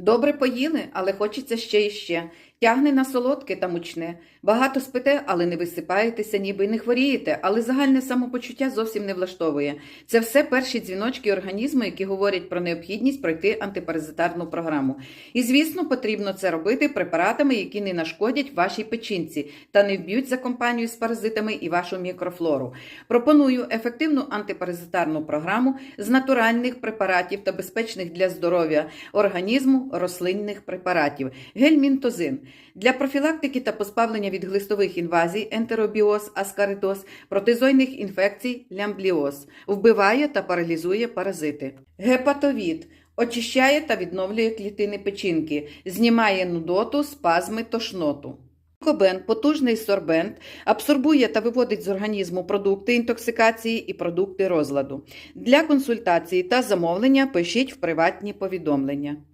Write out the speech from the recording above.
Добре поїли, але хочеться ще і ще. Тягне на солодке та мучне. Багато спите, але не висипаєтеся, ніби не хворієте, але загальне самопочуття зовсім не влаштовує. Це все перші дзвіночки організму, які говорять про необхідність пройти антипаразитарну програму. І, звісно, потрібно це робити препаратами, які не нашкодять вашій печінці та не вб'ють за компанію з паразитами і вашу мікрофлору. Пропоную ефективну антипаразитарну програму з натуральних препаратів та безпечних для здоров'я організму рослинних препаратів. Гельмінтозин для профілактики та позбавлення від глистових інвазій, ентеробіоз, аскаридоз, протизойних інфекцій, лямбліоз, вбиває та паралізує паразити. Гепатовід очищає та відновлює клітини печінки, знімає нудоту, спазми, тошноту. Кобен, потужний сорбент, абсорбує та виводить з організму продукти інтоксикації і продукти розладу. Для консультації та замовлення пишіть в приватні повідомлення.